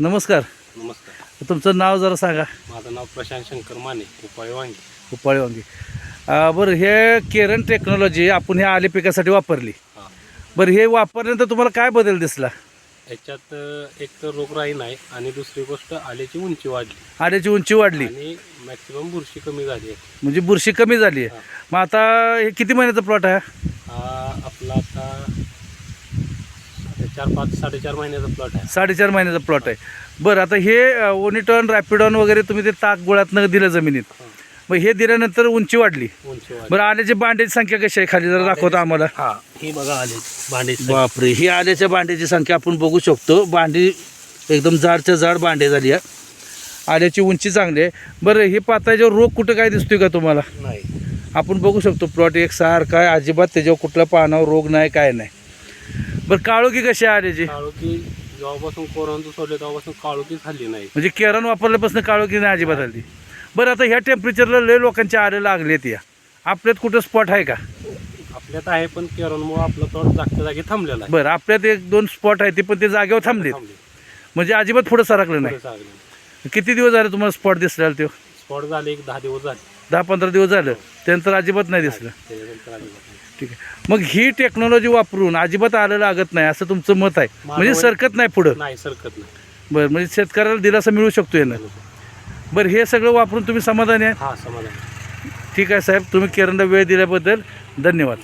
नमस्कार. नमस्कार. तुमचं नाव जरा सांगा. माझं नाव प्रशांत शंकर माने उपाय वांगी. उपाळी वांगी. अं, बरं हे केरन टेक्नॉलॉजी आपण ह्या आले पिकासाठी वापरली. हां. बरं हे वापरल्यानंतर तुम्हाला काय बदल दिसला? याच्यात अ, एक तर रोगराई नाही आणि दुसरी गोष्ट आल्याची उंची वाढली. आल्याची उंची वाढली. आणि मॅक्सिमम बुरशी कमी झाली आहे. म्हणजे बुरशी कमी झाली आहे. मग आता हे किती महिन्याचा प्लॉट आहे? हा आपला आता चार पाच साडेचार महिन्याचा प्लॉट आहे. साडेचार महिन्याचा प्लॉट आहे. बरं आता हे ओनिटॉन रॅपिडॉन वगैरे तुम्ही ते ताक गोळ्यातनं दिलं जमिनीत. हां. मग हे दिल्यानंतर उंची वाढली. उंची वाढली. बरं आल्याची भांड्याची संख्या कशी आहे? खाली जरा दाखवता आम्हाला. हा ही बघा आले भांडे बापरे ही आल्याच्या भांड्याची संख्या आपण बघू शकतो. भांडी एकदम जाडच्या जाड भांडे झाली आहे. आल्याची उंची चांगली आहे. बरं हे पाताच्यावर रोग कुठं काय दिसतोय का तुम्हाला? नाही. आपण बघू शकतो प्लॉट एक सारखा आहे. अजिबात त्याच्यावर कुठल्या पानावर रोग नाही काय नाही. बरं काळोखी कशी आहे आल्याची काळोखी जेव्हापासून कोरोना सोडले तेव्हापासून काळोखी झाली नाही. म्हणजे केरन वापरल्यापासून काळोखी नाही अजिबात आली. बरं आता ह्या टेम्परेचरला लय लोकांच्या आले लागलेत या. आपल्यात कुठं स्पॉट आहे का? आपल्यात आहे पण केरनमुळे आपला प्लॉट जागच्या जागी थांबलेला आहे. बरं आपल्यात एक दोन स्पॉट आहे ते पण ते जागेवर थांबलेत. थांबले म्हणजे अजिबात पुढं सरकलं नाही. किती दिवस झाले तुम्हाला स्पॉट दिसलेला तो? स्पॉट झाले एक दहा दिवस झाले. दहा पंधरा दिवस झालं. त्यानंतर अजिबात नाही दिसलं. त्याच्यानंतर अजिबात नाही. ठीक आहे. मग ही टेक्नॉलॉजी वापरून अजिबात आलं लागत नाही असं तुमचं मत आहे. म्हणजे सरकत नाही पुढं? नाही सरकत नाही. बरं म्हणजे शेतकऱ्याला दिलासा मिळू शकतो यानं. बरं हे सगळं वापरून तुम्ही समाधानी आहे? हा समाधान ठीक आहे साहेब तुम्ही किरणला वेळ दिल्याबद्दल धन्यवाद.